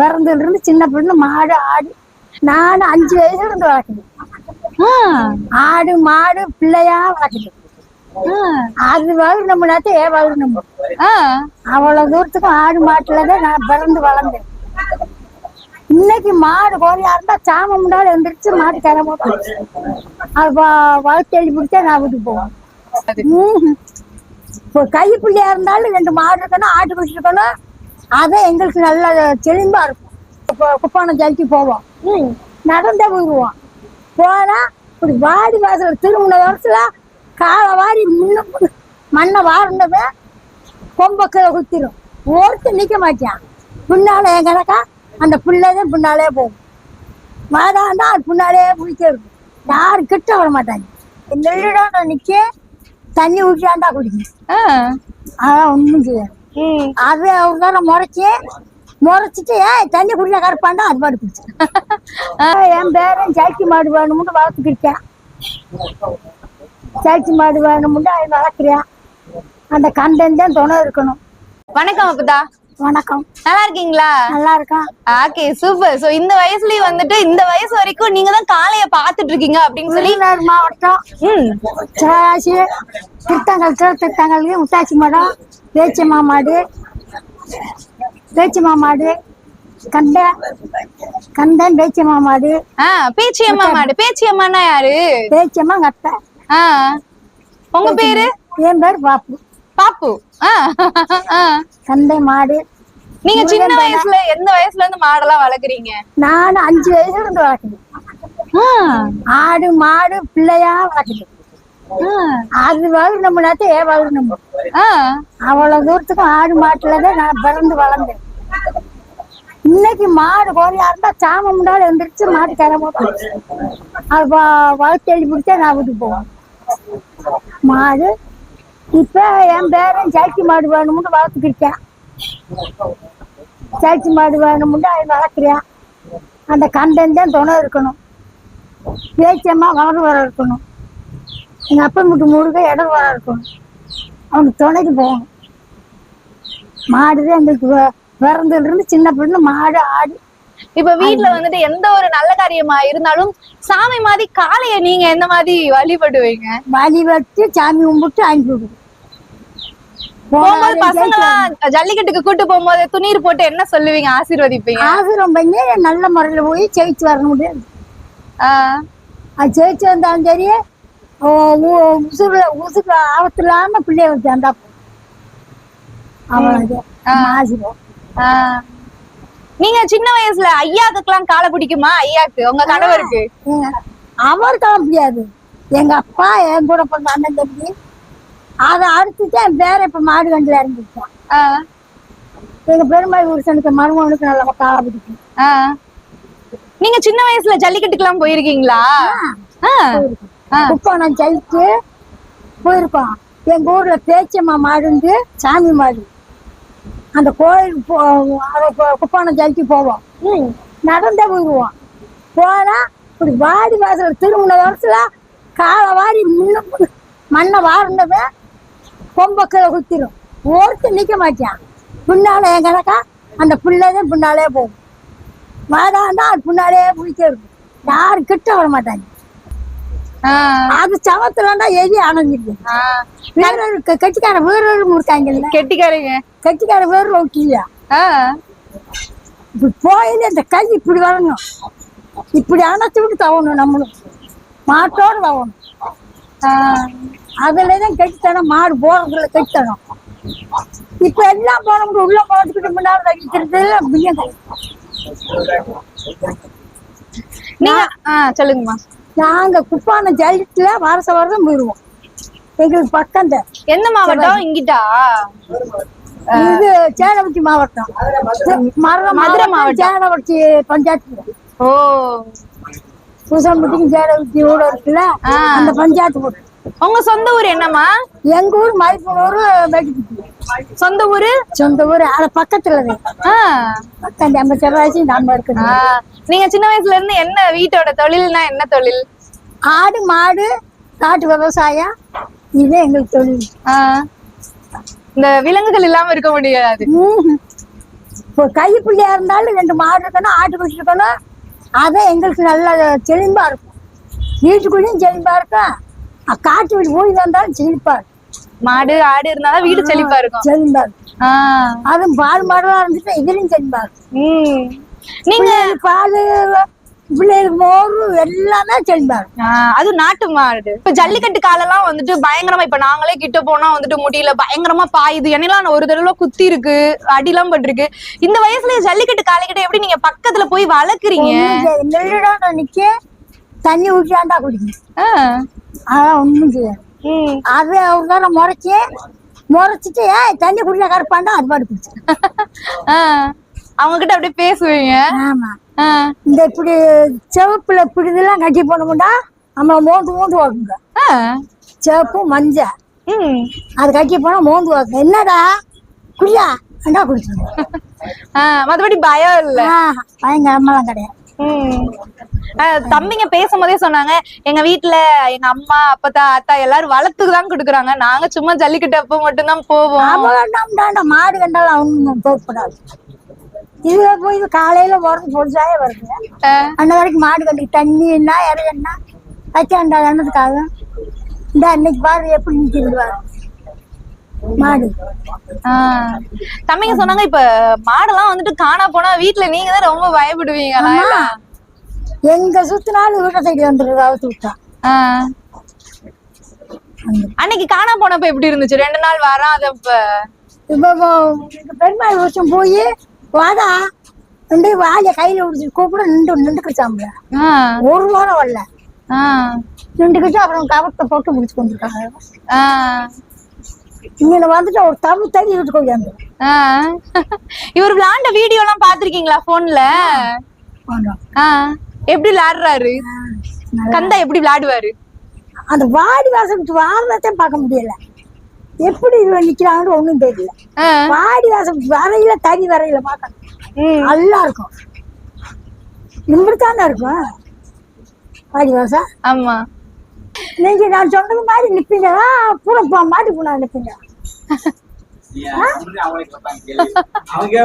பிறந்ததுல இருந்து சின்ன பிள்ளை மாடு ஆடு. நான் அஞ்சு வயசுல இருந்து வளர்க்குது ஆ, ஆடு மாடு பிள்ளையா வளர்க்குது ஆ, அது வளர்ந்தோம்னாத்தே ஏன் வளரணும் ஆ. அவ்வளவு தூரத்துக்கும் ஆடு மாட்டுல தான் நான் பிறந்து வளர்ந்தேன். இன்னைக்கு மாடு கோரியா இருந்தா சாம முன்னாடி எந்திரிச்சு மாடு கரை போட்டு அது வ- வளர்த்து எழுதி பிடிச்சா நான் வீட்டுக்கு போவேன். இப்போ கை பிள்ளையா இருந்தாலும் ரெண்டு மாடு இருக்கணும் ஆட்டு குடிச்சு அதான் எங்களுக்கு நல்ல செழிம்பா இருக்கும். இப்போ குப்பானம் ஜலிக்கு போவோம். நடந்தே போயிடுவோம் போனா இப்படி வாடி வாசல் திரும்பின வருஷத்துல காலை வாரி முன்ன மண்ணை வாரினதை கொம்ப கீழே குத்திரும். ஒருத்தர் நிக்க மாட்டான். பின்னால என் கணக்கா அந்த பிள்ளைதான் பின்னாலே போகும். வாடாண்டா அது பின்னாலே பிடிக்க இருக்கும். யாரும் கிட்ட வர மாட்டாங்க. நெல்லுடாண்ட நிக்க தண்ணி ஊற்றியாண்டா குடிக்கும். அதான் ஒன்றும் செய்யாது. அது அவர் தானே முறைச்சி முறைச்சிட்டு ஏய் தண்ணி குடிக்க கருப்பாண்டா அது பாட்டு குடிச்சு என் பேரன் சாக்கி மாடு வேணும்னு வளர்த்துக்கிட்டேன் சாக்கி மாடு வேணும்னு அது வளர்க்குறேன். அந்த கண்டன் தான் துணை இருக்கணும். வணக்கம் அப்பதா வணக்கம். நல்லா இருக்கீங்களா நல்லா இருக்கான் ஓகே சூப்பர். சோ இந்த வயசுலயும் வந்துட்டு இந்த வயசு வரைக்கும் நீங்க தான் காளைய பாத்துட்டு இருக்கீங்க அப்படின்னு சொல்லி மாவட்டம் ம். சிவகாசி திருத்தங்கல் திருத்தங்கல் முத்தாச்சி மடம் பேச்சம்மா மாடு பேச்சம்மா மாடு கண்டை கண்டன் பேச்சம்மா மாடு ஆ பேச்சியம்மா மாடு. பேச்சியம்மானா யாரு? பேச்சம்மா கட்டை ஆ. உங்க பேரு? என் பேர் பாப்பு. பாப்பு. கண்டை மாடு. நீங்க சின்ன வயசுல எந்த வயசுல இருந்து மாடெல்லாம் வளர்க்குறீங்க? நான் அஞ்சு வயசுல இருந்து வளர்க்குது ஆ, ஆடு மாடு பிள்ளையா வளர்க்குது ஆ, அது வளரணும்னாத்தே ஏன் வளரணும் ஆ. அவ்வளவு தூரத்துக்கும் ஆடு மாட்டுல தான் நான் பிறந்து வளர்ந்தேன். இன்னைக்கு மாடு கோரியா இருந்தா சாம முன்னாடி எந்திரிச்சு மாடு அது வ- வளர்த்து எழுதி பிடிச்சா நான் வீட்டுக்கு போவேன். மாடு இப்ப என் பேரன் சாக்கி மாடு வேணும்னு வளர்த்துக்கிட்டேன் சாக்கி மாடு வேணும்னு அது வளர்க்குறேன். அந்த கண்டன் தான் துணை இருக்கணும். பேச்சம்மா வளர்ந்து வர இருக்கணும். எங்க அப்பா வீட்டு முழுக்க இடம் வர இருக்கணும். அவனுக்கு துணைக்கு போகணும். மாடுதான் எங்களுக்கு வ- பிறந்ததுல இருந்து சின்ன பிள்ளை மாடு ஆடு. இப்ப வீட்ல வந்துட்டு எந்த ஒரு நல்ல காரியமா இருந்தாலும் சாமி மாதிரி காளைய நீங்க எந்த மாதிரி வழிபடுவீங்க? வழி வச்சு சாமி கும்பிட்டு அனுப்பி விடுவோம் போகும்போது பசங்களாம் ஜல்லிக்கட்டுக்கு கூட்டு போகும்போது துணீர் போட்டு என்ன சொல்லுவீங்க ஆசீர்வதிப்பீங்க? பண்ணி நல்ல முறையில் போய் ஜெயிச்சு வர முடியாது. ஆ, அது ஜெயிச்சு வந்தாலும் சரி உசுறு உசுக்கு ஆபத்து இல்லாம பிள்ளைய வச்சு வந்தா போதும். அவ்வளவுதான். ஆசிரம் ஆ. நீங்க சின்ன வயசுல ஐயாக்குலாம் காலை பிடிக்குமா? ஐயாக்கு உங்க கணவருக்கு? அவர் கிளம்ப முடியாது எங்க அப்பா என் கூட பிறந்த அண்ணன் தம்பி அதை அடுத்துட்டு என் பேர இப்ப மாடு கண்டில் இறங்கிட்டான் ஆ, எங்க பெருமாள் புருஷனுக்கு மருமகனுக்கு நல்ல காலை பிடிக்கும். நீங்க சின்ன வயசுல ஜல்லிக்கட்டுக்கெல்லாம் போயிருக்கீங்களா? ஆ, ஆ. குப்பானம் ஜெயிச்சு போயிருக்கோம். எங்க ஊர்ல பேச்சம்மா மாடுந்து சாமி மாடு. அந்த கோயிலுக்கு குப்பானம் ஜெயிச்சு போவோம். நடந்தே போயிடுவோம் போனா இப்படி வாடி வாசல் திரும்பின வருஷத்துல காலை வாரி முன்ன மண்ணை வாரினதை கொம்ப கீழே குத்திரும். ஒருத்தர் நிக்க மாட்டான் பின்னால என் கணக்கா? அந்த பிள்ளைதான் பின்னாலே போகும். வாடாண்டா அது பின்னாலே பிடிக்க இருக்கும். யாரும் கிட்ட வர மாட்டாங்க. அது சவத்துலண்டா எரி அணைஞ்சிருக்கு. வீரர் கெட்டிக்கார வீரரும் இருக்காங்கல்ல கெட்டிக்காரங்க. கெட்டிக்கார வீரர் இப்படி போயில இந்த கை இப்படி வரணும். இப்படி அணைச்சு விட்டு தவணும் நம்மளும். மாட்டோடு தவணும். அதுல தான் கெட்டித்தனம் மாடு போறதுல கெட்டித்தனம். இப்ப எல்லாம் போனவங்க உள்ள போறதுக்கிட்ட முன்னாடி தகிக்கிறது அப்படியே நீங்க ஆ சொல்லுங்கம்மா. நாங்க குப்பான ஜல்லிட்டுல வருஷ வருஷம் போயிடுவோம் எங்களுக்கு பக்கம் தான் எந்த மாவட்டம் இங்கிட்டா? இது சேலவட்டி மாவட்டம். மதுரை மாவட்டம். சேலவட்டி பஞ்சாயத்து ஓ. பூசம்பட்டிக்கும் சேலவட்டி ஊட இருக்குல்ல. அந்த பஞ்சாயத்து போட்டு உங்க சொந்த ஊர் என்னம்மா? எங்க ஊர் மதிப்பூர் சொந்த ஊரு? சொந்த ஊர் அது. பக்கத்துல இருக்கு நம்ம செவ்வாய்ச்சி நம்ம ஆ. இருக்குது நீங்க சின்ன வயசுல இருந்து என்ன வீட்டோட தொழில்னா என்ன தொழில்? ஆடு மாடு காட்டு விவசாயம். இது எங்களுக்கு தொழில். ஆ. இந்த விலங்குகள் இல்லாம இருக்க முடியாது. இப்போ கைப்பிள்ளையா இருந்தாலும் ரெண்டு மாடு இருக்கணும் ஆட்டு குச்சி இருக்கணும். அதை எங்களுக்கு நல்ல செழிம்பா இருக்கும். வீட்டுக்குள்ளேயும் செழிம்பா இருக்கும். காட்டு வீடு போய் வந்தாலும் செழிப்பா இருக்கும் மாடு ஆடு இருந்தாதான் வீடு செழிப்பா இருக்கும். ஆஹ் அதுவும் பால் மாடெல்லாம் இருந்துட்டு இதுலயும் உம் நீங்க பால் பிள்ளைகளுக்கு மோர் எல்லாமே ஆஹ் அதுவும் நாட்டு மாடு. இப்ப ஜல்லிக்கட்டு காலெல்லாம் வந்துட்டு பயங்கரமா இப்ப நாங்களே கிட்ட போனா வந்துட்டு முடியல பயங்கரமா பாயுது. என்னெல்லாம் ஒரு தடவை குத்தி இருக்கு அடிலாம் பட்டிருக்கு. இந்த வயசுல ஜல்லிக்கட்டு காலைக்கிட்ட எப்படி நீங்க பக்கத்துல போய் வளர்க்குறீங்க? நிக்க தண்ணி ஊற்றியாண்டா குடிக்கணும். ஆஹ் அதான் ஒண்ணும் செய்யாது. அது அவங்க முறைச்சி முறைச்சிட்டு ஏய் தண்ணி குடிக்க கருப்பாண்டா அது பாட்டு குடிச்சு அவங்க கிட்ட அப்படியே பேசுவீங்க? ஆமா. இந்த இப்படி சிவப்புல இப்படி இதெல்லாம் கட்டி போனோம்டா நம்ம மோந்து மோந்து ஆஹ் சிவப்பு மஞ்சள் உம் அது கட்டி போனா மோந்து ஓடுங்க என்னடா? குடியா? அண்டா குடிச்சிருங்க ஆஹ் மத்தபடி பயம் இல்ல. பயங்கரமெல்லாம் கிடையாது. தம்பிங்க பேசும்போதே சொன்னாங்க எங்க வீட்ல எங்க அம்மா அப்பத்தா அத்தா எல்லாரும் வளர்த்துக்கு தான் கொடுக்குறாங்க. நாங்க சும்மா ஜல்லிக்கட்டு அப்ப மட்டும்தான் போவோம். மாடு கண்டாலும் அவங்க போகக்கூடாது. இதுல போய் இது காலையில போறது பொழுதாயே வருது. அன்ன வரைக்கும் மாடு கட்டி தண்ணி என்ன இறை என்ன வச்சாண்டா என்னதுக்காக இந்த அன்னைக்கு பாரு எப்படி நிற்கிறது பாரு மாடு தம்பிங்க சொன்னாங்க இப்ப மாடெல்லாம் வந்துட்டு காணா போனா வீட்ல நீங்க தான் ரொம்ப பயப்படுவீங்க. எங்க சுத்தினாலும் வீட்டை வந்துடுறது அவுத்து விட்டா அன்னைக்கு காணா போனப்ப எப்படி இருந்துச்சு? ரெண்டு நாள் வராதப்ப இப்போ பெருமாள் வருஷம் போய் வாடா. ரெண்டு வாழை கையில பிடிச்சி கூப்பிட நின்று நின்றுக்கிச்சாம்பல ஆஹ் ஒரு வாரம் வரல. ஆஹ் நின்றுக்கிட்டு அப்புறம் கவத்தை போட்டு முடிச்சு கொண்டிருக்காங்க. இங்க வந்துட்டு ஒரு தமிழ் தண்ணி வீட்டுக்கு ஆஹ் இவர் விளையாண்ட வீடியோ எல்லாம் பாத்திருக்கீங்களா போன்ல ஆஹ் எப்படி விளையாடுறாரு? கந்தா எப்படி விளையாடுவாரு? அந்த வாடி வாசம் வாரத்தையும் பார்க்க முடியல. எப்படி இவன் நிக்கிறாங்கன்னு ஒண்ணும் தெரியல. வாடி வாசம் வரையில தனி வரையில பார்க்கணும். உம் நல்லா இருக்கும். இப்படித்தானே இருக்கும்? வாடி வாசம் ஆமா. நீங்க நான் சொன்னது மாதிரி நிப்பீங்களா பூனை மாட்டி பூனை நிப்பீங்க. அவங்க